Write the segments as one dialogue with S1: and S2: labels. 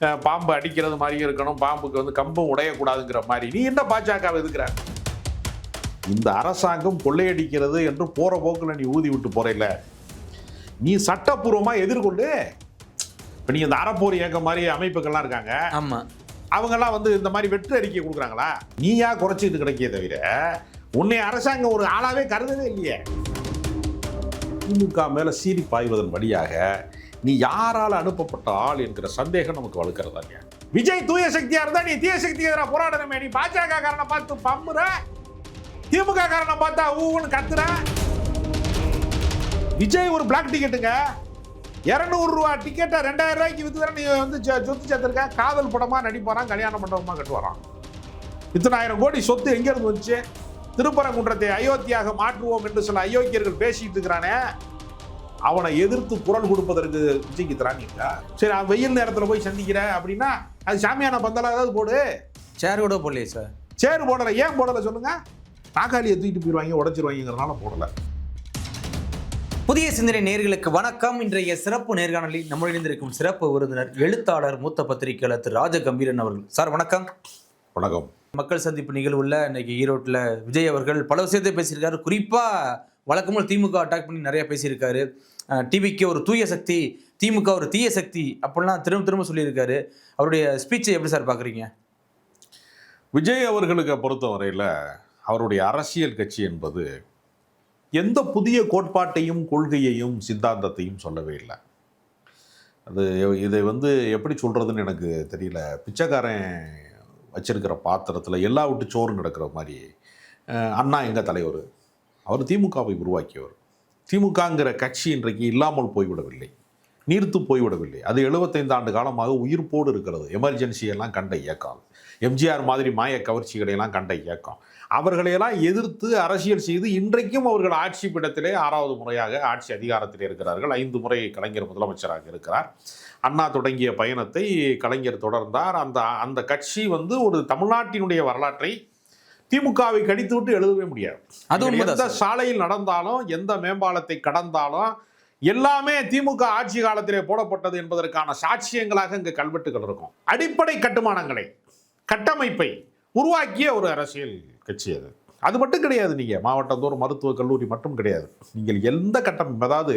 S1: பாம்பு அடிக்கிறது மாதிரி இருக்கணும் பாம்புக்கு வந்து கம்பம் உடையக்கூடாதுங்கிற மாதிரி. நீ என்ன பாஜக எதுக்குற இந்த அரசாங்கம் கொள்ளையடிக்கிறது என்று போற போக்குல நீ ஊதி விட்டு போறேல நீ சட்டப்பூர்வமா எதிர்கொண்டு இப்ப நீ இந்த அறப்போர் இயக்கம் மாதிரி அமைப்புகள்லாம் இருக்காங்க.
S2: ஆமா.
S1: அவங்கெல்லாம் வந்து இந்த மாதிரி வெற்று அறிக்கை கொடுக்குறாங்களா? நீயா குறைச்சிட்டு கிடைக்கே தவிர உன்னை அரசாங்கம் ஒரு ஆளாவே கருதவே இல்லையே. திமுக மேல சீறி பாய்வதன் வழியாக நீ யாரால் அனுப்பப்பட்ட ஆள் என்கிற சந்தேகம் நமக்கு வலுக்கிறதா விஜய் தூய சக்தியா இருந்தா நீ தீய சக்தி எதிராக போராடணுமே. நீ பாஜக காரனை பார்த்து பம்புற. திமுக காரனை பார்த்தா ஊன்னு கத்துற. விஜய் ஒரு பிளாக் டிக்கெட்டுங்க இரநூறு ரூபா டிக்கெட்டை ரெண்டாயிரம் ரூபாய்க்கு வித்து நீ வந்து சொத்து சேர்த்துருக்க? காதல் படமா நடிப்பாரான் கல்யாண மண்டபமா கட்டுவாரான் இத்தனாயிரம் கோடி சொத்து எங்கே இருந்து வந்துச்சு? திருப்பரங்குன்றத்தை அயோத்தியாக மாற்றுவோம் என்று சில அயோக்கியர்கள் பேசிட்டு இருக்கிறானே. அவனை எதிர்த்து குரல் கொடுப்பதற்கு விஜய்க்கு திராணிங்களா சரி அவன் வெயில் நேரத்தில் போய் சந்திக்கிற அப்படின்னா அது சாமியான பந்தலா ஏதாவது போடு.
S2: சேர் கூட போடலையே சார்
S1: சேரு போடலை. ஏன் போடலை சொல்லுங்க? நாக்காளியை தூக்கிட்டு போயிடுவாங்க உடச்சிருவாங்கிறனால போடலை.
S2: புதிய சிந்தனை நேர்களுக்கு வணக்கம். இன்றைய சிறப்பு நேர்காணலில் நம்முடன் இணைந்திருக்கும் சிறப்பு விருந்தினர் எழுத்தாளர் மூத்த பத்திரிகையாளர் திரு ராஜ கம்பீரன் அவர்கள். சார் வணக்கம்.
S1: வணக்கம்.
S2: மக்கள் சந்திப்பு நிகழ்வுல இன்னைக்கு ஈரோட்டில் விஜய் அவர்கள் பல விஷயத்தை பேசியிருக்காரு. குறிப்பா வழக்கம்போல் திமுக அட்டாக் பண்ணி நிறைய பேசியிருக்காரு. டிவிக்கு ஒரு தூய சக்தி திமுக ஒரு தீய சக்தி அப்படிலாம் திரும்ப திரும்ப சொல்லியிருக்காரு. அவருடைய ஸ்பீச்சை எப்படி சார் பார்க்குறீங்க?
S1: விஜய் அவர்களுக்கு பொறுத்தவரையில் அவருடைய அரசியல் கட்சி என்பது எந்த புதிய கோட்பாட்டையும் கொள்கையையும் சித்தாந்தத்தையும் சொல்லவே இல்லை. அது இதை வந்து எப்படி சொல்கிறதுன்னு எனக்கு தெரியல. பிச்சைக்காரன் வச்சிருக்கிற பாத்திரத்தில் எல்லா விட்டு சோறும் கிடக்கிற மாதிரி அண்ணா எங்கள் தலைவர்? அவர் திமுகவை உருவாக்கியவர். திமுகங்கிற கட்சி இன்றைக்கு இல்லாமல் போய்விடவில்லை. நீர்த்து போய்விடவில்லை. அது 75 ஆண்டு காலமாக உயிர்ப்போடு இருக்கிறது. எமர்ஜென்சியெல்லாம் கண்ட இயக்கம். எம்ஜிஆர் மாதிரி மாய கவர்ச்சிகளை எல்லாம் கண்ட இயக்கம். அவர்களையெல்லாம் எதிர்த்து அரசியல் செய்து இன்றைக்கும் அவர்கள் ஆட்சி பீடத்திலே ஆறாவது முறையாக ஆட்சி அதிகாரத்திலே இருக்கிறார்கள். ஐந்து முறை கலைஞர் முதலமைச்சராக இருக்கிறார். அண்ணா தொடங்கிய பயணத்தை கலைஞர் தொடர்ந்தார். அந்த அந்த கட்சி வந்து ஒரு தமிழ்நாட்டினுடைய வரலாற்றை திமுகவை கடித்து விட்டு எழுதவே முடியாது.
S2: அது
S1: நீங்கள் எந்த. சாலையில் நடந்தாலும் எந்த மேம்பாலத்தை கடந்தாலும் எல்லாமே திமுக ஆட்சி காலத்திலே போடப்பட்டது என்பதற்கான சாட்சியங்களாக இங்கு கல்வெட்டுகள் இருக்கும். அடிப்படை கட்டுமானங்களை கட்டமைப்பை உருவாக்கிய ஒரு அரசியல் கட்சி அது. அது மட்டும் கிடையாது நீங்க. மாவட்டந்தோறும் மருத்துவக் கல்லூரி மட்டும் கிடையாது. நீங்கள் எந்த கட்டம் அதாவது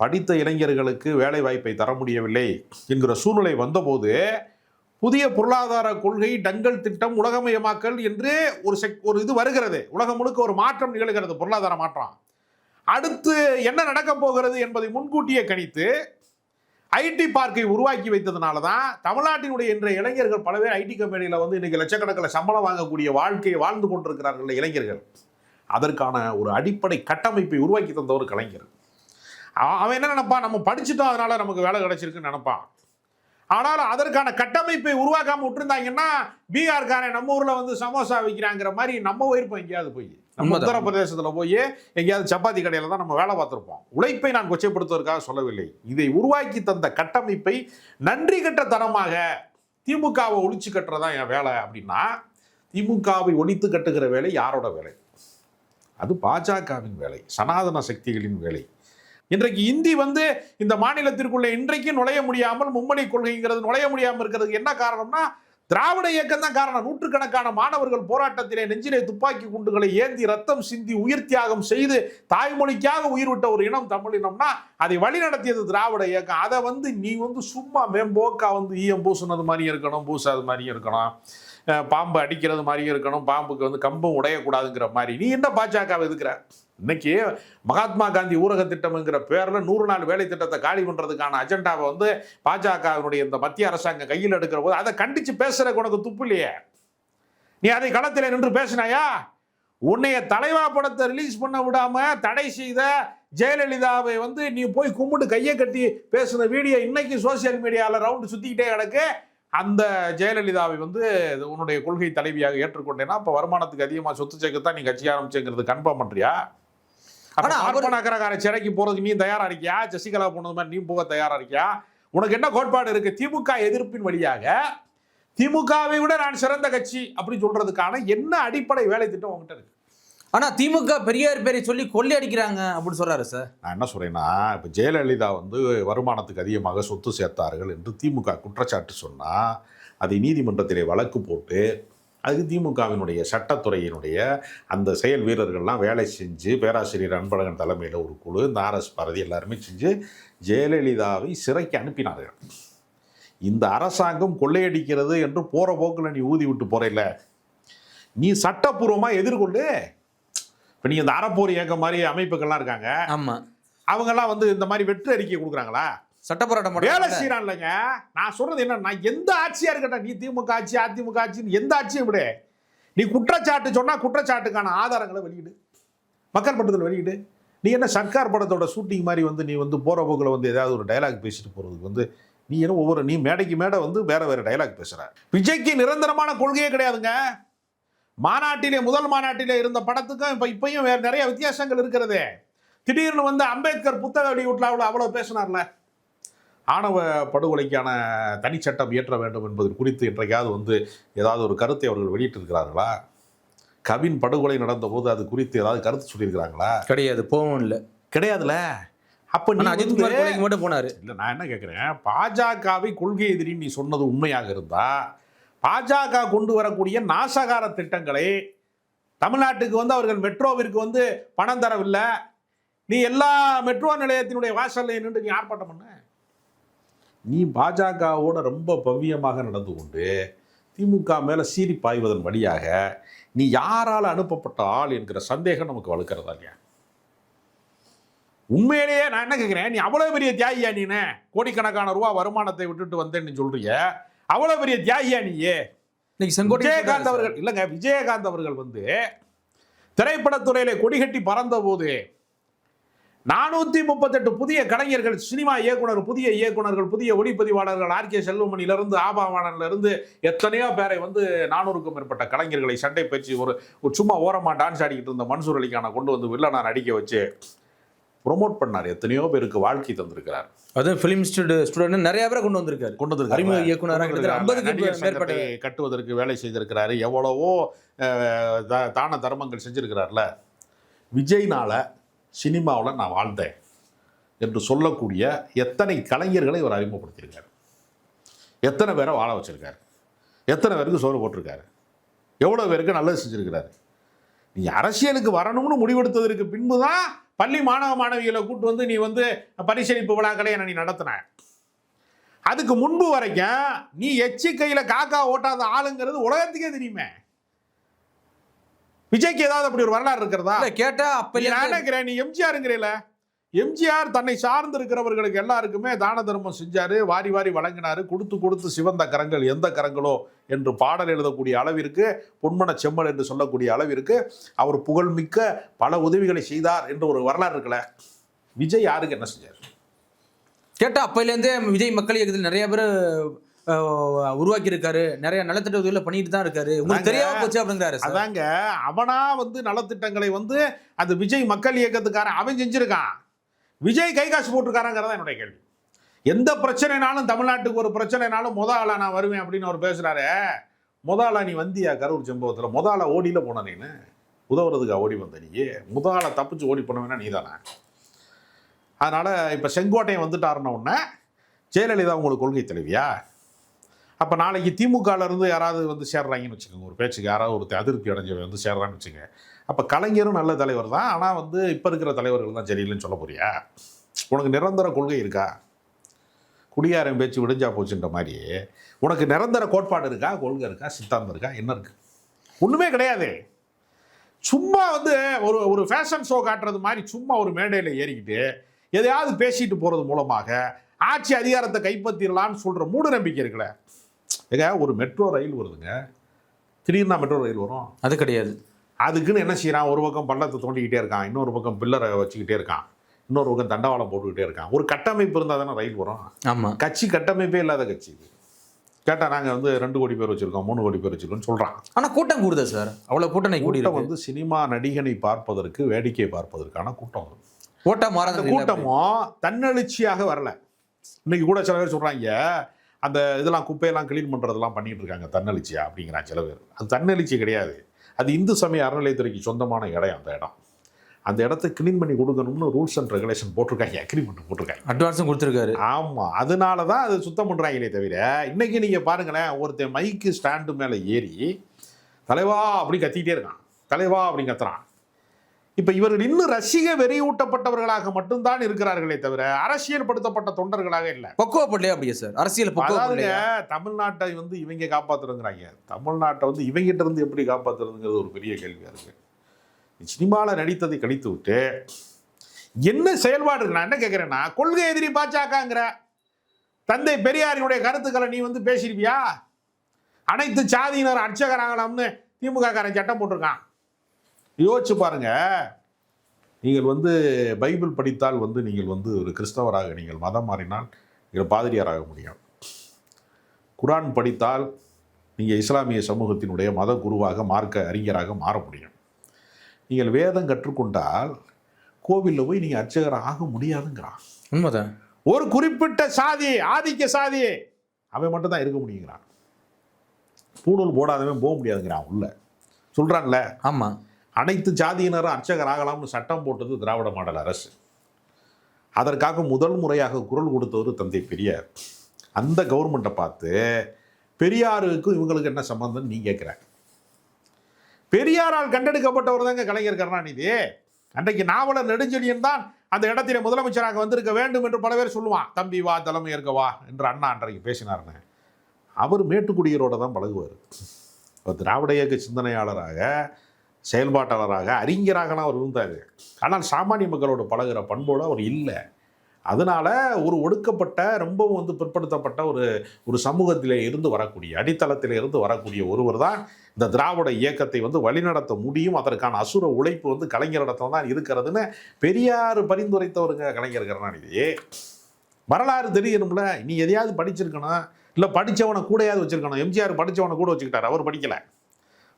S1: படித்த இளைஞர்களுக்கு வேலை வாய்ப்பை தர முடியவில்லை என்கிற சூழ்நிலை வந்தபோது புதிய பொருளாதார கொள்கை டங்கல் திட்டம் உலகமயமாக்கல் என்று ஒரு செக் ஒரு இது வருகிறது. உலகம் முழுக்க ஒரு மாற்றம் நிகழ்கிறது பொருளாதார மாற்றம். அடுத்து என்ன நடக்கப் போகிறது என்பதை முன்கூட்டியே கணித்து ஐடி பார்க்கை உருவாக்கி வைத்ததுனால தான் தமிழ்நாட்டினுடைய இன்றைய இளைஞர்கள் பல பேர் ஐடி கம்பெனியில் வந்து இன்றைக்கி லட்சக்கணக்கில் சம்பளம் வாங்கக்கூடிய வாழ்க்கையை வாழ்ந்து கொண்டிருக்கிறார்கள் இளைஞர்கள். அதற்கான ஒரு அடிப்படை கட்டமைப்பை உருவாக்கி தந்த ஒரு கலைஞர். அவன் அவன் என்ன நினைப்பான்? நம்ம படிச்சுட்டோம் அதனால நமக்கு வேலை கிடைச்சிருக்குன்னு நினைப்பான். ஆனால் அதற்கான கட்டமைப்பை உருவாக்காம விட்டுருந்தாங்கன்னா பீகார்காரன் நம்ம ஊர்ல வந்து சமோசா விற்கிறாங்கிற மாதிரி நம்ம போயிருப்போம் எங்கேயாவது போய் நம்ம. உத்தரப்பிரதேசத்துல போய் எங்கேயாவது சப்பாத்தி கடையில தான் நம்ம வேலை பார்த்துருப்போம். உழைப்பை நான் கொச்சைப்படுத்துவதற்காக சொல்லவில்லை. இதை உருவாக்கி தந்த கட்டமைப்பை நன்றி கெட்ட தனமாக திமுகவை ஒழிச்சு கட்டுறதா என் வேலை அப்படின்னா திமுகவை ஒழித்து கட்டுகிற வேலை யாரோட வேலை? அது பாஜகவின் வேலை சனாதன சக்திகளின் வேலை. இன்றைக்கு இந்தி வந்து இந்த மாநிலத்திற்குள்ளே இன்றைக்கு நுழைய முடியாமல் மும்மணி கொள்கைங்கிறது நுழைய முடியாமல் இருக்கிறதுக்கு என்ன காரணம்னா திராவிட இயக்கம் தான் காரணம். நூற்றுக்கணக்கான மாணவர்கள் போராட்டத்திலே நெஞ்சிலே துப்பாக்கி குண்டுகளை ஏந்தி ரத்தம் சிந்தி உயிர் தியாகம் செய்து தாய்மொழிக்காக உயிர் விட்ட ஒரு இனம் தமிழ் இனம்னா அதை வழிநடத்தியது திராவிட இயக்கம். அதை வந்து நீ வந்து சும்மா மேம்போக்கா வந்து ஈயம் பூசுனது மாதிரியும் இருக்கணும் பூசாது மாதிரியும் இருக்கணும். பாம்பு அடிக்கிறது மாதிரியும் இருக்கணும் பாம்புக்கு வந்து கம்பம் உடையக்கூடாதுங்கிற மாதிரி. நீ என்ன பாஜக எதுக்குற இன்னைக்கு மகாத்மா காந்தி ஊரக திட்டம்ங்கிற பேரில் நூறு நாள் வேலை திட்டத்தை காலி பண்ணுறதுக்கான அஜெண்டாவை வந்து பாஜகவினுடைய இந்த மத்திய அரசாங்கம் கையில் எடுக்கிற போது அதை கண்டித்து பேசுகிற உனக்கு துப்பு இல்லையே? நீ அதை களத்தில் நின்று பேசினாயா? உன்னைய தலைவா படத்தை ரிலீஸ் பண்ண விடாம தடை செய்த ஜெயலலிதாவை வந்து நீ போய் கும்பிட்டு கையை கட்டி பேசுன வீடியோ இன்னைக்கு சோசியல் மீடியாவில் ரவுண்டு சுற்றிக்கிட்டே கிடக்கு. அந்த ஜெயலலிதாவை வந்து உன்னுடைய கொள்கை தலைவியாக ஏற்றுக்கொண்டேன்னா அப்போ வருமானத்துக்கு அதிகமாக சொத்து சேர்க்கத்தான் நீ கட்சி ஆரம்பிச்சுங்கிறது கன்ஃபார்ம்
S2: பண்ணுறியா
S1: பார்ப்பனாக்கரகார சிறைக்கு போறதுக்கு நீ தயாரா இருக்கியா? ஜெசிகலா போனது மாதிரி நீ போக தயாரா இருக்கியா? உனக்கு என்ன கோட்பாடு இருக்கு? திமுக எதிர்ப்பின் வழியாக திமுகவை விட நான் சிறந்த கட்சி அப்படி சொல்றதுக்கான என்ன அடிப்படை வேலை திட்டம் உங்ககிட்ட இருக்கு?
S2: ஆனா திமுக பெரியார் பேரை சொல்லி கொள்ளையடிக்கிறாங்க அப்படின்னு சொல்றாரு சார்.
S1: நான் என்ன சொல்றேன்னா இப்போ ஜெயலலிதா வந்து வருமானத்துக்கு அதிகமாக சொத்து சேர்த்தார்கள் என்று திமுக குற்றச்சாட்டு சொன்னா அதை நீதிமன்றத்திலே வழக்கு போட்டு அதுக்கு திமுகவினுடைய சட்டத்துறையினுடைய அந்த செயல் வீரர்கள்லாம் வேலை செஞ்சு பேராசிரியர் அன்பழகன் தலைமையில் ஒரு குழு இந்த ஆர்எஸ் பாரதி எல்லாருமே செஞ்சு ஜெயலலிதாவை சிறைக்கு அனுப்பினார்கள். இந்த அரசாங்கம் கொள்ளையடிக்கிறது என்று போற போக்கில் நீ ஊதி விட்டு போறேல நீ சட்டப்பூர்வமாக எதிர்கொண்டு இப்போ நீ இந்த அறப்போர் இயக்கம் மாதிரி அமைப்புகள்லாம் இருக்காங்க.
S2: ஆமா.
S1: அவங்கெல்லாம் வந்து இந்த மாதிரி வெற்று அறிக்கை கொடுக்குறாங்களா?
S2: சட்ட போராட்டம்
S1: வேலை செய்யறான் இல்லைங்க. நான் சொல்றது என்ன நான் எந்த ஆட்சியா இருக்கட்டும் நீ திமுக ஆட்சி அதிமுக ஆட்சின்னு எந்த ஆட்சியும் விட. நீ குற்றச்சாட்டு சொன்னா குற்றச்சாட்டுக்கான ஆதாரங்களை வெளியிடு. மக்கள் பட்டத்தில் வெளியிடு. நீ என்ன சர்க்கார் படத்தோட ஷூட்டிங் மாதிரி வந்து நீ வந்து போற போக்கில் வந்து ஏதாவது ஒரு டயலாக் பேசிட்டு போறதுக்கு வந்து நீ என்ன ஒவ்வொரு நீ மேடைக்கு மேடை வந்து வேற வேற டயலாக் பேசுற. விஜய்க்கு நிரந்தரமான கொள்கையே கிடையாதுங்க. மாநாட்டிலே முதல் மாநாட்டிலே இருந்த படத்துக்கும் இப்போ இப்பயும் வேற நிறைய வித்தியாசங்கள் இருக்கிறது. திடீர்னு வந்து அம்பேத்கர் புத்தக வெளியீட்டில் அவ்வளோ பேசினார்ல. ஆணவ படுகொலைக்கான தனிச்சட்டம் இயற்ற வேண்டும் என்பது குறித்து இன்றைக்காவது வந்து ஏதாவது ஒரு கருத்தை அவர்கள் வெளியிட்டிருக்கிறார்களா? கவின் படுகொலை நடந்தபோது அது குறித்து ஏதாவது கருத்து சொல்லியிருக்கிறாங்களா?
S2: கிடையாது போவும் இல்ல.
S1: கிடையாதுல? அப்ப நீ
S2: ஆனா அஜித்
S1: வந்து-
S2: குமார் கொலைக்கு மட்டும் போனாரு.
S1: இல்ல நான் என்ன கேட்குறேன் பாஜகவை கொள்கை எதிரி நீ சொன்னது உண்மையாக இருந்தா பாஜக கொண்டு வரக்கூடிய நாசகார திட்டங்களை தமிழ்நாட்டுக்கு வந்து அவர்கள் மெட்ரோவிற்கு வந்து பணம் தரவில்லை. நீ எல்லா மெட்ரோ நிலையத்தினுடைய வாசல்ல நின்று நீ ஆர்ப்பாட்டம் பண்ண. நீ பாஜகவோட ரொம்ப பவ்யமாக நடந்து கொண்டு திமுக மேல சீறி பாய்வதன் வழியாக நீ யாரால் அனுப்பப்பட்ட ஆள் என்கிற சந்தேகம் நமக்கு வலுக்கிறதா இல்லையா? உண்மையிலேயே நான் என்ன கேட்குறேன் நீ அவ்வளோ பெரிய தியாகியா நீனே கோடிக்கணக்கான ரூபா வருமானத்தை விட்டுட்டு வந்தேன்னு சொல்றிய? அவ்வளோ பெரிய தியாகியா நீயே
S2: இன்னைக்கு செங்கோட்டை
S1: விஜயகாந்த் அவர்கள் இல்லைங்க விஜயகாந்த் அவர்கள் வந்து திரைப்படத்துறையிலே கொடிகட்டி பறந்த போது நானூத்தி முப்பத்தெட்டு புதிய கலைஞர்கள் சினிமா இயக்குனர் புதிய இயக்குனர்கள் புதிய ஒளிப்பதிவாளர்கள் ஆர் கே செல்வமணியிலிருந்து ஆபாவானன்ல இருந்து எத்தனையோ பேரை வந்து நானூறுக்கும் மேற்பட்ட கலைஞர்களை சண்டை பேச்சு ஒரு ஒரு சும்மா ஓரமா டான்ஸ் ஆடிக்கிட்டு இருந்த மன்சூர் அலிகானை கொண்டு வந்து வில்லனா நடிக்க வச்சு ப்ரொமோட் பண்ணார். எத்தனையோ பேருக்கு வாழ்க்கை தந்திருக்கிறார்.
S2: அதுவும் ஃபிலிம் ஸ்டூடெண்ட் நிறைய பேரை கொண்டு வந்திருக்காரு.
S1: கொண்டு வந்திருக்காரு.
S2: அறிமுக இயக்குனராக கிட்டத்தட்ட
S1: கொண்டு வந்திருக்காரு.
S2: 50 க்கு
S1: நடிகர்
S2: மேற்பட்ட
S1: சங்கத்தை கட்டுவதற்கு வேலை செய்திருக்கிறாரு. எவ்வளவோ தான தர்மங்கள் செஞ்சிருக்கிறார்ல. விஜய்னால சினிமாவில் நான் வாழ்ந்தேன் என்று சொல்லக்கூடிய எத்தனை கலைஞர்களை இவர் அறிமுகப்படுத்தியிருக்கார். எத்தனை பேரை வாழ வச்சுருக்காரு. எத்தனை பேருக்கு சோறு போட்டிருக்காரு. எவ்வளோ பேருக்கு நல்லது செஞ்சுருக்கிறாரு. நீ அரசியலுக்கு வரணும்னு முடிவெடுத்ததற்கு பின்பு தான் பள்ளி மாணவ மாணவிகளை கூட்டு வந்து நீ வந்து பரிசளிப்பு விழாக்களை நீ நடத்தின. அதுக்கு முன்பு வரைக்கும் நீ எச்சி காக்கா ஓட்டாத ஆளுங்கிறது உலகத்துக்கே தெரியுமே. விஜய்க்கு ஏதாவது அப்படி ஒரு வரலாறு இருக்கிறதா?
S2: கேட்டா அப்ப
S1: நினைக்கிறேன் நீ எம்ஜிஆருங்கிறீல எம்ஜிஆர் தன்னை சார்ந்து இருக்கிறவர்களுக்கு எல்லாருக்குமே தான தர்மம் செஞ்சாரு வாரி வாரி வழங்கினாரு கொடுத்து கொடுத்து சிவந்த கரங்கள் எந்த கரங்களோ என்று பாடல் எழுதக்கூடிய அளவிற்கு பொன்மன செம்மல் என்று சொல்லக்கூடிய அளவிற்கு அவர் புகழ்மிக்க பல உதவிகளை செய்தார் என்ற ஒரு வரலாறு இருக்குல்ல. விஜய் யாருக்கு என்ன செஞ்சார்?
S2: கேட்டா அப்பையில இருந்தே விஜய் மக்கள் இயக்கத்தில் நிறைய பேர் உருவாக்கி இருக்காரு நிறைய நலத்திட்ட உதவிகளை பண்ணிட்டு தான் இருக்காரு. உங்களுக்கு. தெரியாம போச்சு அப்படிங்கிறாரு
S1: அதாங்க. அவனா வந்து நலத்திட்டங்களை வந்து அந்த விஜய் மக்கள் இயக்கத்துக்காரன் அவன் செஞ்சிருக்கான். விஜய் கை காசு போட்டிருக்காரங்கிறதா என்னுடைய கேள்வி. எந்த பிரச்சனைனாலும் தமிழ்நாட்டுக்கு ஒரு பிரச்சனைனாலும் முத ஆளா நான் வருவேன் அப்படின்னு அவர் பேசுறாரு. முத ஆளா நீ வந்தியா கரூர் சம்பவத்தில் முத ஆளா ஓடியில போன நீனு? உதவுறதுக்கா ஓடி வந்த நீ? முத ஆளை தப்பிச்சு ஓடி போனவேனா நீ தானே அதனால இப்போ செங்கோட்டையன் வந்துட்டாருன்ன உடனே ஜெயலலிதா உங்களுக்கு கொள்கை தலைவியா அப்போ நாளைக்கு திமுகலேருந்து யாராவது வந்து சேர்றாங்கன்னு வச்சுக்கோங்க. ஒரு பேச்சுக்கு யாராவது ஒரு அதிருப்தி அடைஞ்சவன் வந்து சேர்றான்னு வச்சுங்க அப்போ கலைஞரும் நல்ல தலைவர் தான். ஆனால் வந்து இப்போ இருக்கிற தலைவர்கள் தான் சரியில்லைன்னு சொல்ல போறியா? உனக்கு நிரந்தர கொள்கை இருக்கா? குடியாரம் பேச்சு விடிஞ்சா போச்சுன்ற மாதிரி உனக்கு நிரந்தர கோட்பாடு இருக்கா? கொள்கை இருக்கா? சித்தாந்தம் இருக்கா? என்ன இருக்கு? ஒன்றுமே கிடையாது. சும்மா வந்து ஒரு ஒரு ஃபேஷன் ஷோ காட்டுறது மாதிரி சும்மா ஒரு மேடையில் ஏறிக்கிட்டு எதையாவது பேசிட்டு போகிறது மூலமாக ஆட்சி அதிகாரத்தை கைப்பற்றிடலான்னு சொல்கிற மூட நம்பிக்கை இருக்குல்ல. ஏங்க ஒரு மெட்ரோ ரயில் வருதுங்க. திடீர்னு மெட்ரோ ரயில் வரும்.
S2: அது கிடையாது.
S1: அதுக்குன்னு என்ன செய்றான்? ஒரு பக்கம் பள்ளத்தை தோண்டிக்கிட்டே இருக்கான். இன்னொரு பக்கம் பில்லரை வச்சுக்கிட்டே இருக்கான். இன்னொரு பக்கம் தண்டவாளம் போட்டுக்கிட்டே இருக்கான். ஒரு கட்டமைப்பு இருந்தால் தானே ரயில் வரும்.
S2: ஆமா.
S1: கட்சி கட்டமைப்பே இல்லாத கட்சி இது. கேட்டால் நாங்கள் வந்து ரெண்டு கோடி பேர் வச்சுருக்கோம் மூணு கோடி பேர் வச்சுருக்கோம்னு சொல்கிறான்
S2: ஆனா கூட்டம் கூடுதா சார். அவ்வளவு கூட்டம் இன்னைக்கு கூடி
S1: கூட்டம் வந்து சினிமா நடிகனை பார்ப்பதற்கு வேடிக்கை பார்ப்பதற்கான கூட்டம் அந்த
S2: மாறாத
S1: கூட்டமும் தன்னெழுச்சியாக வரல. இன்னைக்கு கூட சில பேர் சொல்றாங்க அந்த இதெல்லாம் குப்பையெல்லாம் க்ளீன் பண்றதெல்லாம் பண்ணிட்டு இருக்காங்க தன்னெழுச்சியா அப்படிங்கிறான் சில பேர் அது தன்னெழுச்சி கிடையாது. அது இந்து சமய அறநிலையத்துறைக்கு சொந்தமான இடம் அந்த இடம். அந்த இடத்த க்ளீன் பண்ணி கொடுக்கணும்னு ரூல்ஸ் அண்ட் ரெகுலேஷன் போட்டிருக்காங்க. அக்ரிமெண்ட் போட்டிருக்காங்க.
S2: அட்வான்ஸும் கொடுத்துருக்காரு.
S1: ஆமாம் அதனால தான் அது சுத்தம் பண்ணுறாங்களே தவிர இன்னைக்கு நீங்கள் பாருங்களேன் ஒருத்தன் மைக்கு ஸ்டாண்டு மேலே ஏறி தலைவா அப்படி கத்திக்கிட்டே இருக்கான். தலைவா அப்படி கத்துறான். இப்போ இவர்கள் இன்னும் ரசிக வெறியூட்டப்பட்டவர்களாக மட்டும்தான் இருக்கிறார்களே தவிர அரசியல் படுத்தப்பட்ட தொண்டர்களாக இல்லை.
S2: பக்குவப்படலையா அப்படியே சார்? அரசியல் பக்குவப்படலையா?
S1: தமிழ்நாட்டை வந்து இவங்க காப்பாத்துறங்கிறாங்க தமிழ்நாட்டை வந்து இவங்கிட்ட இருந்து எப்படி காப்பாத்துறதுங்கிறது ஒரு பெரிய கேள்வியா இருக்கு சினிமாவில் நடித்ததை கழித்து விட்டு என்ன செயல்பாடு இருக்கு? நான் என்ன கேட்குறேன்னா கொள்கை எதிரி பாஜகங்கிற தந்தை பெரியாரினுடைய கருத்துக்களை நீ வந்து பேசியிருப்பியா அனைத்து சாதியினர் அர்ச்சகராகலாம்னு திமுக காரன் சட்டம் போட்டிருக்கான். யோசிச்சு பாருங்க. நீங்கள் வந்து பைபிள் படித்தால் வந்து நீங்கள் வந்து ஒரு கிறிஸ்தவராக நீங்கள் மதம் மாறினால் நீங்கள் பாதிரியாராக முடியும். குரான் படித்தால் நீங்கள் இஸ்லாமிய சமூகத்தினுடைய மத குருவாக மார்க்க அறிஞராக மாற முடியும். நீங்கள் வேதம் கற்றுக்கொண்டால் கோவிலில் போய் நீங்கள் அர்ச்சகர் ஆக முடியாதுங்கிறான்.
S2: உண்மைதான்.
S1: ஒரு குறிப்பிட்ட சாதி ஆதிக்க சாதி அவன் மட்டும் தான் இருக்க முடியுங்கிறான். பூணூல் போடாதவன் போக முடியாதுங்கிறான் உள்ள. சொல்கிறான்ல
S2: ஆமா.
S1: அனைத்து ஜாதியினரும் அர்ச்சகர் ஆகலாம்னு சட்டம் போட்டது திராவிட மாடல் அரசு. அதற்காக முதல் முறையாக குரல் கொடுத்தவர் தந்தை பெரியார். அந்த கவர்மெண்ட்டை பார்த்து பெரியாருக்கும் இவங்களுக்கு என்ன சம்பந்தம் நீ கேட்குற? பெரியாரால் கண்டெடுக்கப்பட்டவர் தாங்க கலைஞர் கருணாநிதி. அன்றைக்கு நாவலர் நெடுஞ்செழியன் தான் அந்த இடத்திலே முதலமைச்சராக வந்திருக்க வேண்டும் என்று பல பேர் சொல்லுவான். தம்பி வா தலைமை ஏற்க வா என்று அண்ணா அன்றைக்கு பேசினார்னு. அவர் மேட்டுக்குடியரோட தான் பழகுவார். இப்போ திராவிட இயக்க சிந்தனையாளராக செயல்பாட்டாளராக அறிஞராகலாம் அவர் இருந்தார். ஆனால் சாமானிய மக்களோட பழகுற பண்போடு அவர் இல்லை. அதனால் ஒரு ஒடுக்கப்பட்ட ரொம்பவும் வந்து பிற்படுத்தப்பட்ட ஒரு ஒரு சமூகத்திலே இருந்து வரக்கூடிய அடித்தளத்தில் இருந்து வரக்கூடிய ஒருவர் தான் இந்த திராவிட இயக்கத்தை வந்து வழிநடத்த முடியும். அதற்கான அசுர உழைப்பு வந்து கலைஞரிடத்துல தான் இருக்கிறதுன்னு பெரியார் பரிந்துரைத்தவருங்க கலைஞர் கருணாநிதி வரலாறு தெரியணும்ல நீ எதையாவது படிச்சிருக்கணும். இல்லை படித்தவனை கூடையாவது வச்சிருக்கணும். எம்ஜிஆர் படித்தவனை கூட வச்சுக்கிட்டார். அவர் படிக்கலை.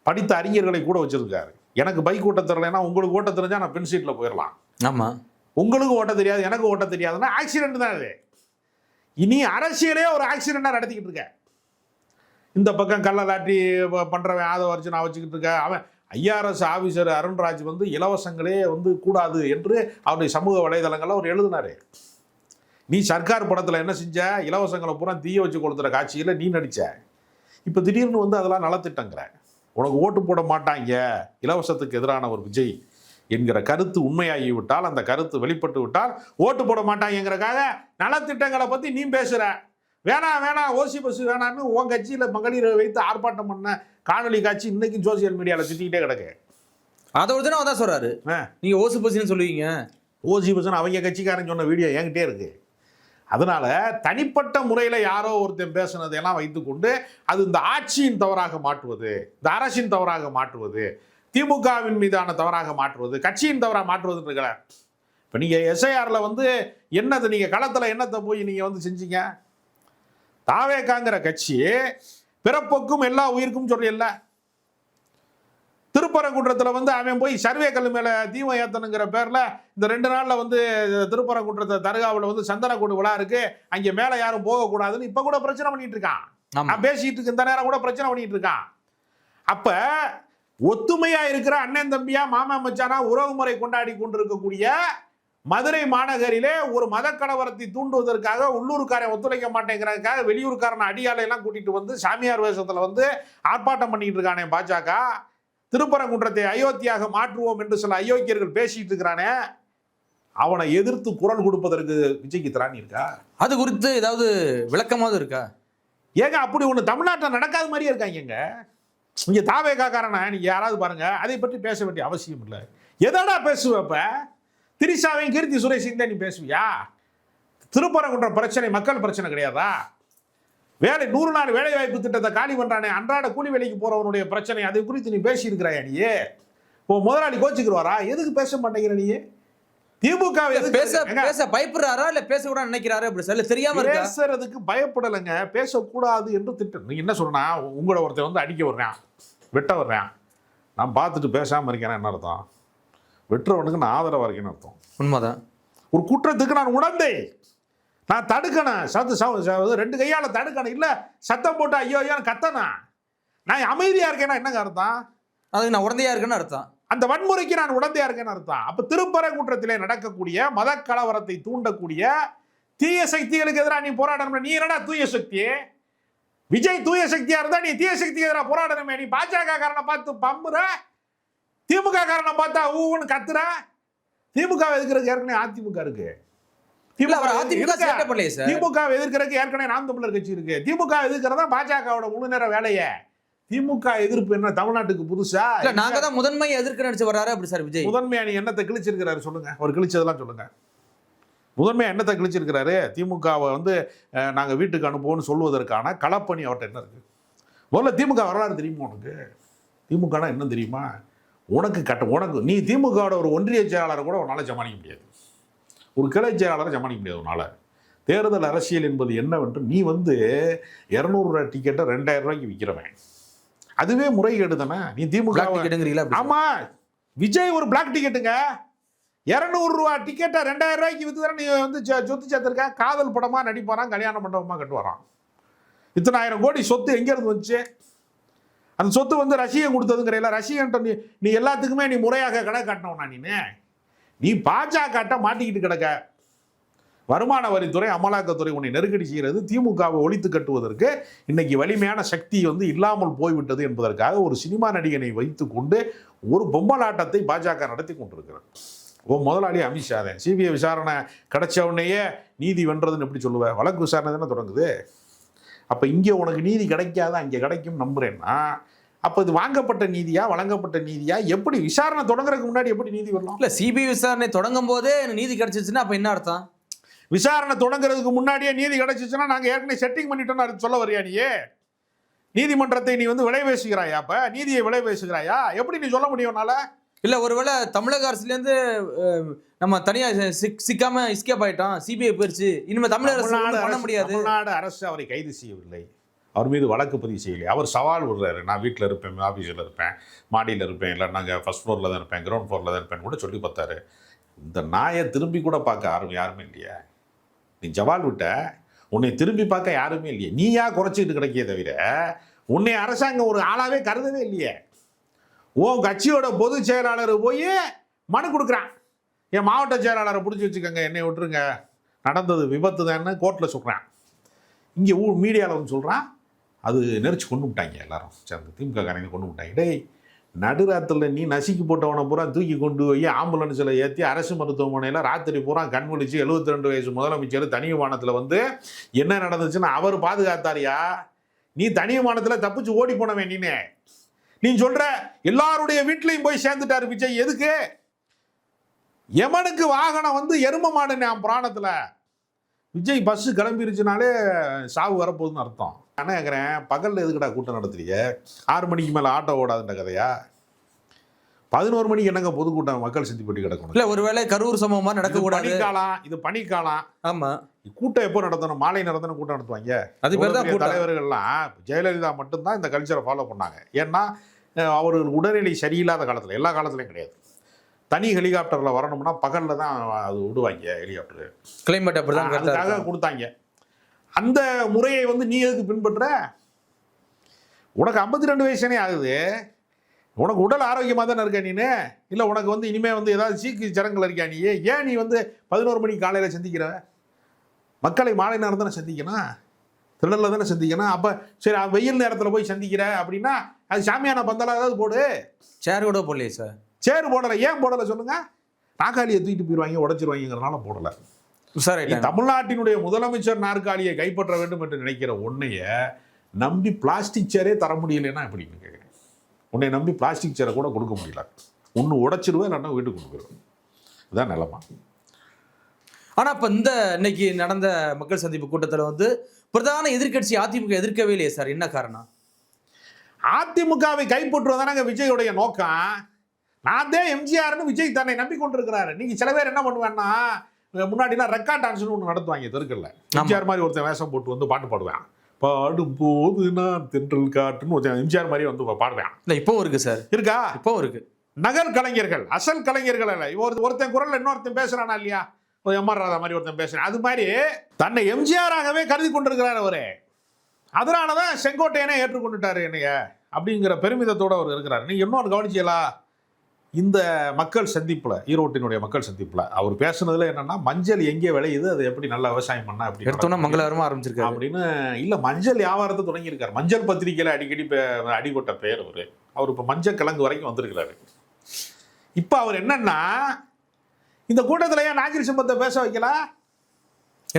S1: படித்த அறிஞர்களை கூட வச்சிருக்காரு. எனக்கு பைக் ஓட்ட தெரியலைன்னா உங்களுக்கு ஓட்ட தெரிஞ்சா நான் பென் சீட்டில் போயிடலாம்
S2: ஆமா.
S1: உங்களுக்கு ஓட்ட தெரியாது எனக்கு ஓட்ட தெரியாதுன்னா ஆக்சிடென்ட் தான் அது. இனி அரசியலே ஒரு ஆக்சிடெண்ட்டாக நடத்திக்கிட்டு இருக்க. இந்த பக்கம் கள்ள லாட்டி ப- பண்றவன் ஆதவ அர்ஜுனா வச்சுக்கிட்டு இருக்க. அவன் ஐஆர்எஸ் ஆஃபீஸர் அருண்ராஜ் வந்து இலவசங்களே வந்து கூடாது என்று அவருடைய சமூக வலைதளங்களில் அவர் எழுதினாரு. நீ சர்க்கார் படத்தில் என்ன செஞ்ச? இலவசங்களை பூரா தீய வச்சு கொடுத்துற காட்சியில் நீ நடிச்ச. இப்போ திடீர்னு வந்து அதெல்லாம் நலத்திட்டங்கிற உனக்கு ஓட்டு போட மாட்டாங்க. இலவசத்துக்கு எதிரான ஒரு விஜய் என்கிற கருத்து உண்மையாகி விட்டால் அந்த கருத்து வெளிப்பட்டு விட்டால் ஓட்டு போட மாட்டாங்கிறக்காக நலத்திட்டங்களை பற்றி நீ பேசுகிற வேணாம் வேணாம் ஓசி பஸ் வேணான்னு உன் கட்சியில் மகளிரை வைத்து ஆர்ப்பாட்டம் பண்ண காணொலி காட்சி இன்னைக்கும் சோசியல் மீடியாவில் சுற்றிக்கிட்டே கிடக்கு.
S2: அதை ஒரு தினம் அதான் சொல்றாரு.
S1: ஆ.
S2: நீங்க ஓசு பசின்னு சொல்லுவீங்க.
S1: ஓசி பஸ்ஸுன்னு அவங்க கட்சிக்காரன் சொன்ன வீடியோ என்கிட்டே இருக்கு. அதனால தனிப்பட்ட முறையில் யாரோ ஒருத்தன் பேசுனதையெல்லாம் வைத்துக்கொண்டு அது இந்த ஆட்சியின் தவறாக மாற்றுவது இந்த அரசின் தவறாக மாற்றுவது திமுகவின் மீதான தவறாக மாற்றுவது கட்சியின் தவறாக மாற்றுவதுன்னு இருக்கல. இப்போ நீங்கள் எஸ்ஐஆரில் வந்து என்னது? நீங்கள் களத்தில் என்னத்தை போய் நீங்கள் வந்து செஞ்சீங்க? தாவேக்காங்கிற கட்சி பிறப்புக்கும் எல்லா உயிருக்கும் சொல்றீல்ல. திருப்பரங்குன்றத்தில் வந்து அவன் போய் சர்வே கல் மேலே தீபம் ஏத்தனுங்கிற பேரில் இந்த ரெண்டு நாளில் வந்து திருப்பரங்குன்றத்தை தர்காவில் வந்து சந்தனக்கூடு விழா இருக்கு. அங்கே மேலே யாரும் போகக்கூடாதுன்னு இப்போ கூட பிரச்சனை பண்ணிட்டு இருக்கான். நான் பேசிட்டு இருக்க இந்த நேரம் கூட பிரச்சனை பண்ணிட்டு இருக்கான். அப்ப ஒத்துமையா இருக்கிற அண்ணன் தம்பியா மாமா மச்சானா உறவு முறை கொண்டாடி கொண்டிருக்கக்கூடிய மதுரை மாநகரிலே ஒரு மத கலவரத்தை தூண்டுவதற்காக உள்ளூர்காரன் ஒத்துழைக்க மாட்டேங்கிறதுக்காக வெளியூர்காரன் அடியாலை எல்லாம் கூட்டிட்டு வந்து சாமியார் வேஷத்துல வந்து ஆர்ப்பாட்டம் பண்ணிட்டு இருக்கானே பாஜக. திருப்பரங்குன்றத்தை அயோத்தியாக மாற்றுவோம் என்று சில அயோக்கியர்கள் பேசிட்டு இருக்கிறானே அவனை எதிர்த்து குரல் கொடுப்பதற்கு விஜய்க்கு திராணி இருக்கா?
S2: அது குறித்து ஏதாவது விளக்கமாவது இருக்கா?
S1: ஏங்க அப்படி ஒன்று தமிழ்நாட்டில் நடக்காத மாதிரியே இருக்காங்கங்க இங்க. தாவே காக்காரனா நீங்க யாராவது பாருங்க அதை பற்றி பேச வேண்டிய அவசியம் இல்லை. எதடா பேசுவ இப்ப திரிசாவையும் கீர்த்தி சுரேஷையும் தான் நீ பேசுவியா? திருப்பரங்குன்ற பிரச்சனை மக்கள் பிரச்சனை கிடையாதா? வேலை நூறு நாள் வேலை வாய்ப்பு திட்டத்தை காலி பண்றானே அன்றாட கூலி வேலைக்கு போறவனுடைய பிரச்சனை அதை குறித்து நீ பேசியிருக்கிறாயா நீ இப்போ முதலாளி கோச்சுக்குருவாரா எதுக்கு பேச மாட்டேங்கிற நீ திமுக
S2: பேச பேச பயப்படுறாரா இல்ல பேச கூட நினைக்கிறாரு அப்படி சொல்ல? தெரியாம
S1: பேசுறதுக்கு பயப்படலைங்க. பேசக்கூடாது என்று திட்டம். நீங்க என்ன சொல்றா உங்களை ஒருத்தன் வந்து அடிக்க வர்றேன் வெட்ட வர்றேன். நான் பார்த்துட்டு பேசாம இருக்கேன்னா என்ன அர்த்தம்? வெட்டுறவனுக்கு நான் ஆதரவா இருக்கேன்னு அர்த்தம்.
S2: உண்மைதான்.
S1: ஒரு குற்றத்துக்கு நான் உடந்தை நான் தடுக்கணும். சத்து சவு- ரெண்டு கையால தடுக்கணும். இல்ல சத்தம் போட்டு ஐயோ ஐயோன்னு கத்தணும் நான் அமைதியா இருக்கேன்னா என்னங்க அர்த்தம்?
S2: அதுக்கு நான் உடந்தையா இருக்கேன்னு அர்த்தம்.
S1: அந்த வன்முறைக்கு நான் உடந்தையா இருக்கேன்னு அர்த்தம். அப்ப திருப்பரங்குன்றத்திலே நடக்கக்கூடிய மத கலவரத்தை தூண்டக்கூடிய தீய சக்திகளுக்கு எதிராக நீ போராடணும் நீ என்னடா தூய சக்தி? விஜய் தூய சக்தியா இருந்தா நீ தீய சக்திக்கு எதிராக போராடணுமே. நீ பாஜக காரனை பார்த்து பம்புற? திமுக காரனை பார்த்தா ஊன்னு கத்துற? திமுக எதிர்க்கிறதுக்கு ஏற்கனவே அதிமுக இருக்கு. திமுக எதிர்க்கிறதுக்கு ஏற்கனவே நாம் தமிழர் கட்சி இருக்கு. திமுக எதிர்க்கிறதா பாஜகவோட முழு நேர வேலையை. திமுக எதிர்ப்பு என்ன தமிழ்நாட்டுக்கு புதுசா?
S2: நாங்க தான் முதன்மை எதிர்க்க நினைச்சு வர்றாரு அப்படி சார் விஜய்.
S1: முதன்மையா நீ என்னத்தை கிழிச்சிருக்கிறாரு சொல்லுங்க. அவர் கிழிச்சதெல்லாம் சொல்லுங்க. முதன்மையா என்னத்தை கிழிச்சிருக்கிறாரு. திமுகவை வந்து அஹ், நாங்க வீட்டுக்கு அனுப்புவோம்னு சொல்வதற்கான களப்பணி அவர்கிட்ட என்ன இருக்கு? முதல்ல திமுக வரலாறு தெரியுமா உனக்கு? திமுகனா என்ன தெரியுமா? உனக்கு கட்ட உனக்கு நீ திமுகவோட ஒரு ஒன்றிய செயலாளரை கூட உன்னால சமாளிக்க முடியாது. ஒரு கிளை செயலாளரை சமாளிக்க முடியாது உன்னால. தேர்தல் அரசியல் என்பது என்னவென்று நீ வந்து இரநூறு ரூபாய் டிக்கெட்டை ரெண்டாயிரம் ரூபாய்க்கு விற்கிறவன் அதுவே முறைகேடு தானே? நீ திமுக
S2: டிக்கெட்டுங்கிறீங்களா அப்படி
S1: ஆமா. விஜய் ஒரு பிளாக் டிக்கெட்டுங்க இரநூறு ரூபா டிக்கெட்டை ரெண்டாயிரம் ரூபாய்க்கு தானே நீ வந்து சொத்து சேர்த்துருக்க? காதல் படமா நடிப்பாரான் கல்யாண மண்டபமா கட்டுவாராம் இத்தனை ஆயிரம் கோடி சொத்து எங்க இருந்து வந்துச்சு? அந்த சொத்து வந்து ரஷ்யன் கொடுத்ததுங்கிறீங்களா ரஷ்யன்ட்ட நீ நீ எல்லாத்துக்குமே நீ முறையாக கணக்கு காட்டினவனா நீனு? நீ பாஜக மாட்டிக்கிட்டு கிடக்க. வருமான வரித்துறை அமலாக்கத்துறை உன்னை நெருக்கடி செய்கிறது திமுகவை ஒழித்து கட்டுவதற்கு இன்னைக்கு வலிமையான சக்தி வந்து இல்லாமல் போய்விட்டது என்பதற்காக ஒரு சினிமா நடிகனை வைத்துக்கொண்டு ஒரு பொம்மலாட்டத்தை பாஜக நடத்தி கொண்டிருக்கிறார். ஓ முதலாளி அமித்ஷா தான். சிபிஐ விசாரணை கிடைச்ச உடனேயே நீதி வென்றதுன்னு எப்படி சொல்லுவேன் வழக்கு விசாரணை தானே தொடங்குது. அப்போ இங்கே உனக்கு நீதி கிடைக்காத? அங்கே கிடைக்கும் நம்புறேன்னா அப்போ இது வாங்கப்பட்ட நீதியா வழங்கப்பட்ட நீதியா? எப்படி விசாரணை தொடங்குறதுக்கு முன்னாடி எப்படி நீதி வரலாம்?
S2: இல்ல சிபிஐ விசாரணை தொடங்கும் போதே நீதி கிடைச்சிச்சுன்னா அப்ப என்ன அர்த்தம்?
S1: விசாரணை தொடங்குறதுக்கு முன்னாடியே நீதி கிடைச்சிச்சுன்னா நாங்கள் ஏற்கனவே செட்டிங் பண்ணிட்டோம்னு அது சொல்ல வரியா நீ நீதிமன்றத்தை நீ வந்து விலை பேசுகிறாயா அப்ப? நீதியை விலை பேசுகிறாயா எப்படி நீ சொல்ல முடியும் உன்னால?
S2: இல்ல ஒருவேளை தமிழக அரசுல இருந்து அஹ், நம்ம தனியா சிக்- சிக்காம எஸ்கேப் ஆயிட்டோம் சிபிஐ போயிருச்சு. இனிமே தமிழக அரசு பண்ண முடியாது.
S1: தமிழ்நாடு அரசு அவரை கைது செய்யவில்லை. அவர் மீது வழக்கு பதிவு செய்யலை அவர் சவால் விடுறாரு. நான் வீட்டில் இருப்பேன் ஆஃபீஸில் இருப்பேன் மாடியில் இருப்பேன் இல்லை நாங்கள் ஃபர்ஸ்ட் ஃப்ளோரில் தான் இருப்பேன் கிரவுண்ட் ஃப்ளோரில் தான் இருப்பேன் கூட சொல்லி பார்த்தாரு. இந்த நாயை திரும்பி கூட பார்க்க யாரும் யாருமே இல்லையா. நீ ஜவால் விட்ட உன்னை திரும்பி பார்க்க யாருமே இல்லையே. நீயா குறைச்சிக்கிட்டு கிடைக்கிய தவிர உன்னை அரசாங்கம் ஒரு ஆளாகவே கருதவே இல்லையே. உன் கட்சியோட பொதுச் செயலாளர் போய் மனு கொடுக்குறான். என் மாவட்ட செயலாளரை பிடிச்சி வச்சுக்கோங்க என்னை விட்டுருங்க. நடந்தது விபத்து தான்னு கோர்ட்டில் சொல்கிறான் இங்கே ஊ மீடியாவில் வந்து சொல்கிறான் அது நெரிச்சு கொண்டு விட்டாங்க எல்லாரும். சேர்ந்து திமுக காரங்க கொண்டு விட்டாங்க. டேய் நடுராத்தில் நீ நசுக்கி போட்டவனை பூரா தூக்கி கொண்டு போய் ஆம்புலன்ஸில் ஏற்றி அரசு மருத்துவமனையில் ராத்திரி பூரா கண்முழிச்சு எழுபத்தி ரெண்டு வயசு முதலமைச்சர் தனி விமானத்தில் வந்து என்ன நடந்துச்சுன்னா அவர் பாதுகாத்தாரியா? நீ தனி விமானத்தில் தப்பிச்சு ஓடி போனவன் நீனே நீ சொல்கிற எல்லாருடைய வீட்லையும் போய் சேர்ந்துட்டாரு விஜய். எதுக்கு? எமனுக்கு வாகனம் வந்து எரும மாடு நான் விஜய் பஸ்ஸு கிளம்பிருச்சுனாலே சாவு வரப்போகுதுன்னு அர்த்தம். என்ன கேட்குறேன் பகலில் எதுக்குடா கூட்டம் நடத்துறீங்க? ஆறு மணிக்கு மேலே ஆட்டோ ஓடாதுன்ற கதையா? பதினோரு மணிக்கு என்னங்க பொதுக்கூட்டம் மக்கள் சித்தி போட்டி கிடக்கணும்.
S2: இல்ல ஒருவேளை கரூர் சம்பவம் மாதிரி நடக்க
S1: இது
S2: கூடாது
S1: பனிக்காலம் இது பனிக்காலம்.
S2: ஆமா.
S1: கூட்டம் எப்போ நடத்தணும்? மாலை நடத்தணும் கூட்டம் நடத்துவாங்க.
S2: அது பேர் தான்
S1: தலைவர்கள்லாம் ஜெயலலிதா மட்டும்தான் இந்த கல்ச்சரை ஃபாலோ பண்ணாங்க. ஏன்னா அவர்கள் உடல்நிலை சரியில்லாத காலத்தில் எல்லா காலத்துலையும் கிடையாது. தனி ஹெலிகாப்டரில் வரணும்னா பகலில் தான் அது விடுவாங்க ஹெலிகாப்டர்
S2: கிளைமேட்
S1: அதுக்காக
S2: இருக்கும்.
S1: கொடுத்தாங்க. அந்த முறையை வந்து நீ எதுக்கு பின்பற்ற? உனக்கு ஐம்பத்தி ரெண்டு வயசுனே ஆகுது. உனக்கு உடல் ஆரோக்கியமாக தானே இருக்க நீனு? இல்லை உனக்கு வந்து இனிமேல் வந்து ஏதாவது சீக்கு சரங்கள் இருக்கியா நீ? ஏன் நீ வந்து பதினோரு மணிக்கு காலையில் சந்திக்கிற? மக்களை மாலை நேரம் தானே சந்திக்கணும்? திருடலில் தானே சந்திக்கணும்? அப்போ சரி வெயில் நேரத்தில் போய் சந்திக்கிற அப்படின்னா அது சாமியான பந்தலா ஏதாவது போடு.
S2: சேர் கூட போடலையே சார்
S1: சேரு போடலை. ஏன் போடலை சொல்லுங்க? நாக்காளியை தூக்கிட்டு போயிடுவாங்க உடச்சிருவாங்கிறனால போடலை. தமிழ்நாட்டினுடைய முதலமைச்சர் நாற்காலியை கைப்பற்ற வேண்டும் என்று நினைக்கிற உன்னைய நம்பி பிளாஸ்டிக் சேரே தர முடியலைன்னா எப்படின்னு கேட்குறேன் உன்னை நம்பி பிளாஸ்டிக் சேரை கூட கொடுக்க முடியல. ஒன்று உடைச்சிருவேன் இல்லைன்னா வீட்டுக்கு போயிடுவேன். இதுதான் நிலமா.
S2: ஆனா இப்ப இந்த இன்னைக்கு நடந்த மக்கள் சந்திப்பு கூட்டத்துல வந்து பிரதான எதிர்க்கட்சி அதிமுக எதிர்க்கவே இல்லையே சார். என்ன காரணம்?
S1: அதிமுகவை கைப்பற்றுவதானங்க விஜயோடைய நோக்கம். நான் தான் எம்ஜிஆர்னு விஜய் தன்னை நம்பி கொண்டிருக்கிறாரு நீங்க சில பேர் என்ன பண்ணுவேன்னா முன்னாடிலாம் ரெக்கார்ட் டான்ஸ்னு ஒன்று நடத்துவாங்க தெருக்கல்ல எம்ஜிஆர் மாதிரி ஒருத்தன் வேஷம் போட்டு வந்து பாட்டு பாடுவேன். பாடும் போது நான் தென்றல் காட்டுன்னு ஒருத்தன் எம்ஜிஆர் மாதிரி வந்து பாடுவேன்.
S2: இல்ல இப்பவும் இருக்கு சார்.
S1: இருக்கா?
S2: இப்பவும் இருக்கு.
S1: நகர் கலைஞர்கள் அசல் கலைஞர்கள் அல்ல. ஒரு ஒருத்தன் குரல்ல இன்னொருத்தன் பேசுறானா இல்லையா? ஒரு எம் ஆர் ராதா மாதிரி ஒருத்தன் பேசுறான். அது மாதிரி தன்னை எம்ஜிஆராகவே கருதி கொண்டிருக்கிறார் அவரு. அதனாலதான் செங்கோட்டையனே ஏற்றுக்கொண்டுட்டாரு என்னைய. அப்படிங்கிற பெருமிதத்தோட அவர் இருக்கிறார். நீங்க இன்னொரு கவனிச்சீங்களா இந்த மக்கள் சந்திப்புல ஈரோட்டினுடைய மக்கள் சந்திப்புல அவர் பேசுனதுல என்னன்னா மஞ்சள் எங்கே விளையுது அது எப்படி நல்லா விவசாயம் பண்ணா அப்படி
S2: எடுத்தோன்னா மங்களகரமா ஆரம்பிச்சிருக்காரு.
S1: அப்படின்னு இல்ல மஞ்சள் வியாபாரத்தை தொடங்கியிருக்காரு. மஞ்சள் பத்திரிகையில அடிக்கடி அடிபட்ட பேர் அவரு. அவர் இப்ப மஞ்சள் கிழங்கு வரைக்கும் வந்திருக்கிறாரு. இப்ப அவர் என்னன்னா இந்த கூட்டத்துல ஏன் நாஞ்சில் சம்பத்தை பேச வைக்கல.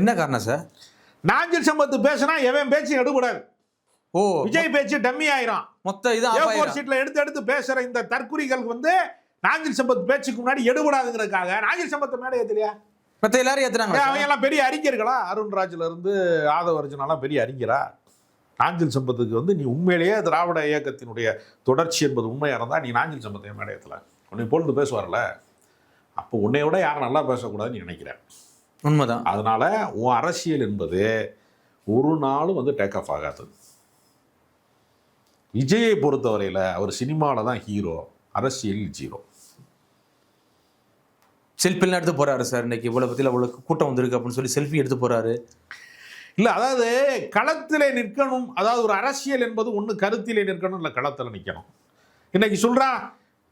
S2: என்ன காரணம் சார்?
S1: நாஞ்சில் சம்பத்து பேசினா எவன் பேச்சு எடுபடாது.
S2: ஓ
S1: விஜய் பேச்சு டம்மி ஆயிரும்.
S2: மொத்த இது.
S1: சீட்ல எடுத்து எடுத்து பேசுற இந்த தற்குறிகள் வந்து நாஞ்சில் சம்பத் பேச்சுக்கு முன்னாடி எடுபடாதுங்கிறதுக்காக நாஞ்சில் சம்பத்தை மேடை ஏத்துலையா?
S2: மத்த எல்லாரும் ஏத்துறாங்க.
S1: அவங்க எல்லாம் பெரிய அறிஞர்களா? அருண்ராஜ்ல இருந்து ஆதவ அர்ஜுனெல்லாம் பெரிய அறிஞரா? நாஞ்சில் சம்பத்துக்கு வந்து நீ உண்மையிலேயே திராவிட இயக்கத்தினுடைய தொடர்ச்சி என்பது உண்மையா இருந்தா நீ நாஞ்சில் சம்பத்தை மேடை ஏத்தல. உன்னை பொழுது பேசுவார்ல. அப்போ உன்னை விட யாரும் நல்லா பேசக்கூடாதுன்னு நீ நினைக்கிறேன்.
S2: உண்மைதான்.
S1: அதனால உன் அரசியல் என்பது ஒரு நாளும் வந்து டேக் ஆஃப் ஆகாது. விஜயை பொறுத்தவரையில அவர் சினிமாவில் தான் ஹீரோ அரசியல் ஜீரோ
S2: செல்ஃபிலாம் எடுத்து போறாரு சார் இன்னைக்கு இவ்வளவு பத்தியில அவ்வளவு கூட்டம் வந்திருக்கு அப்படின்னு சொல்லி செல்ஃபி எடுத்து போறாரு.
S1: இல்ல அதாவது களத்திலே நிற்கணும் அதாவது ஒரு அரசியல் என்பது ஒண்ணு கருத்திலே நிற்கணும் இல்ல களத்துல நிக்கணும். இன்னைக்கு சொல்றா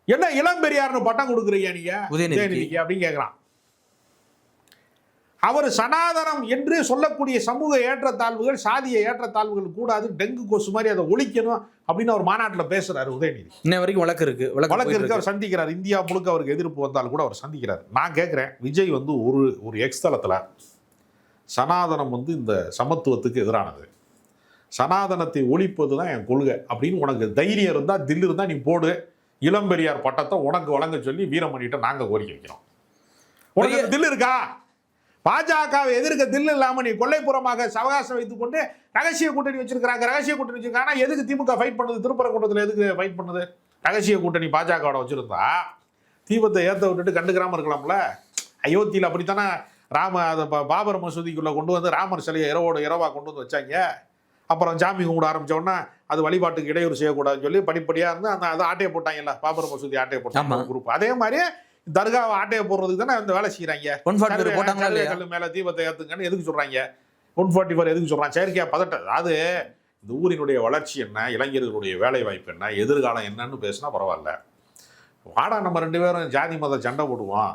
S1: என்ன இளம் பெரியார்னு பட்டம் கொடுக்குறீங்க நீங்க?
S2: உதயநிதிக்கு.
S1: உதயநிதிக்கு அப்படின்னு கேட்குறான் அவர் சனாதனம் என்று சொல்லக்கூடிய சமூக ஏற்றத்தாழ்வுகள் சாதிய ஏற்றத்தாழ்வுகள் கூடாது டெங்கு கொசு மாதிரி அதை ஒழிக்கணும் அப்படின்னு அவர் மாநாட்டில் பேசுறாரு உதயநிதி.
S2: இன்ன வரைக்கும் வழக்கு இருக்கு வழக்கு
S1: இருக்கு அவர் சந்திக்கிறார். இந்தியா முழுக்க அவருக்கு எதிர்ப்பு வந்தால் கூட அவர் சந்திக்கிறார். நான் கேட்குறேன் விஜய் வந்து ஒரு ஒரு எக்ஸ் தளத்துல சனாதனம் வந்து இந்த சமத்துவத்துக்கு எதிரானது. சனாதனத்தை ஒழிப்பது தான் என் கொள்கை அப்படின்னு உனக்கு தைரியம் இருந்தால் தில்லு இருந்தால் நீ போடு. இளம்பெரியார் பட்டத்தை உனக்கு வழங்க சொல்லி வீரமணிகிட்ட நாங்கள் கோரிக்கை வைக்கிறோம். உனக்கு தில்லு இருக்கா? பாஜகவை எதிர்க்க தில்லு இல்லாம நீ கொள்ளைப்புறமாக சவகாசம் வைத்துக் கொண்டு ரகசிய கூட்டணி வச்சிருக்காங்க ரகசிய கூட்டணி வச்சிருக்காங்க. ஆனா எதுக்கு திமுக ஃபைட் பண்ணுது? திருப்பரங்குன்றத்தில் எதுக்கு ஃபைட் பண்ணுது? ரகசிய கூட்டணி பாஜகவோட வச்சிருந்தா தீபத்தை ஏத்த விட்டுட்டு கண்டுக்கிறாம இருக்கலாம்ல. அயோத்தியில் அப்படித்தானே ராம அதை பாபர் மசூதிக்குள்ள கொண்டு வந்து ராமர் சிலையை இரவோட இரவா கொண்டு வந்து வச்சாங்க. அப்புறம் ஜாமி கும்பிட ஆரம்பிச்ச உடனே அது வழிபாட்டுக்கு இடையூறு செய்யக்கூடாதுன்னு சொல்லி படிப்படியா இருந்து அந்த அதை ஆட்டையை போட்டாங்கல்ல. பாபர் மசூதி ஆட்டையை. போட்டாங்க குரூப் அதே மாதிரி தர்காவை ஆட்டையை போடுறதுக்கு தானே இந்த வேலை செய்யறாங்க
S2: ஒன் ஃபார்ட்டி போட்டாங்களா இல்லையா?
S1: கல்லு மேல தீபத்தை ஏத்துங்கன்னு எதுக்கு சொல்றாங்க? ஒன் ஃபார்ட்டி ஃபோர் எதுக்கு சொல்றாங்க? செயற்கையா பதட்டம். அதாவது இந்த ஊரினுடைய வளர்ச்சி என்ன? இளைஞர்களுடைய வேலை வாய்ப்பு என்ன? எதிர்காலம் என்னன்னு பேசினா பரவாயில்ல. வாடா நம்ம ரெண்டு பேரும் ஜாதி மத சண்டை போடுவோம்.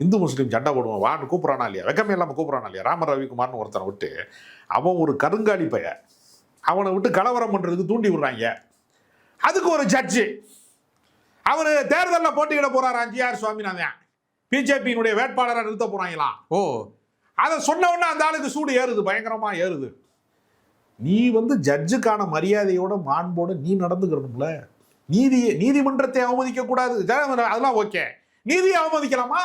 S1: இந்து முஸ்லீம் சண்டை போடுவோம். வான்னு கூப்பிட்றானா இல்லையா? வெக்கமே இல்லாமல் கூப்பிட்றானா இல்லையா? ராம ரவிக்குமார்னு ஒருத்தனை விட்டு அவன் ஒரு கருங்காலி பைய அவனை விட்டு கலவரம் பண்றதுக்கு தூண்டி விடுறாங்க. அதுக்கு ஒரு ஜட்ஜு அவர் தேர்தலில் போட்டியிட போறாராம் ஜிஆர் சுவாமிநாதன்? பிஜேபியினுடைய வேட்பாளரை நிறுத்த போறாங்களாம்
S2: ஓ.
S1: அதை சொன்ன உடனே அந்த ஆளுக்கு சூடு ஏறுது பயங்கரமா ஏறுது. நீ வந்து ஜட்ஜுக்கான மரியாதையோட மாண்போட நீ நடந்துக்கிறணும்ல நீதி நீதிமன்றத்தை அவமதிக்க கூடாது. ஜ- அதெல்லாம் ஓகே. நீதியை அவமதிக்கலாமா?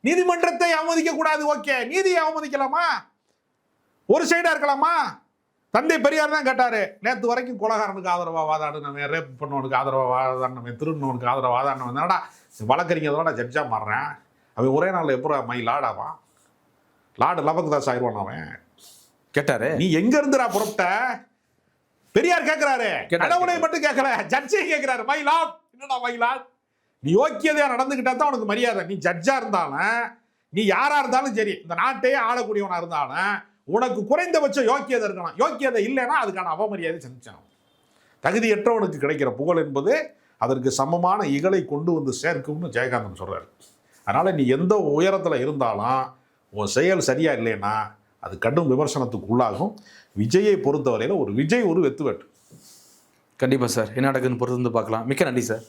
S1: நீதிமன்றத்தை அவமதிக்க கூடாது ஓகே. நீதியை அவமதிக்கலாமா? ஒரு சைடா இருக்கலாமா? தந்தை பெரியார் தான் கேட்டாரு. நேத்து வரைக்கும் கொலகாரனுக்கு ஆதரவா வாதாடுனவன் ரேப் பண்ணவனுக்கு ஆதரவா வாதாடினவன் திருநவனுக்கு ஆதரவா வாதாடினவன். என்னடா வழக்கறிஞர் தான் ஜட்ஜா மாறுறேன். அவன் ஒரே நாள் எப்போ மை லாடாவான் லார்டு லபக் தாஸ் ஆயிடுவான் அவன்.
S2: கேட்டாரு.
S1: நீ எங்க இருந்துடா புறப்பட்ட? பெரியார்
S2: கேட்டாரு,
S1: கடவுளை. மட்டும் கேட்கல ஜட்ஜே கேக்குறாரு. மை லார்ட் என்னடா மை லார்ட் நீ யோக்கியதையா நடந்துக்கிட்டா தான் உனக்கு மரியாதை. நீ ஜட்ஜா இருந்தாலும் நீ யாரா இருந்தாலும் சரி இந்த நாட்டையே ஆளக்கூடியவனா இருந்தாலும் உனக்கு குறைந்தபட்ச யோக்கியதை இருக்கலாம். யோக்கியதை இல்லைன்னா அதுக்கான அவமரியாதை செஞ்சான். தகுதியற்றவனுக்கு கிடைக்கிற புகழ் என்பது அதற்கு சமமான இகலை கொண்டு வந்து சேர்க்கும்னு ஜெயகாந்தன் சொல்கிறார் அதனால் நீ எந்த உயரத்தில் இருந்தாலும் உன் செயல் சரியாக இல்லைன்னா அது கடும் விமர்சனத்துக்கு உள்ளாகும். விஜயை பொறுத்தவரையில் ஒரு விஜய் ஒரு வெத்து வெட்டு.
S2: சார். என்ன நடக்குதுன்னு பொறுத்து வந்து பார்க்கலாம். மிக்க நன்றி சார்.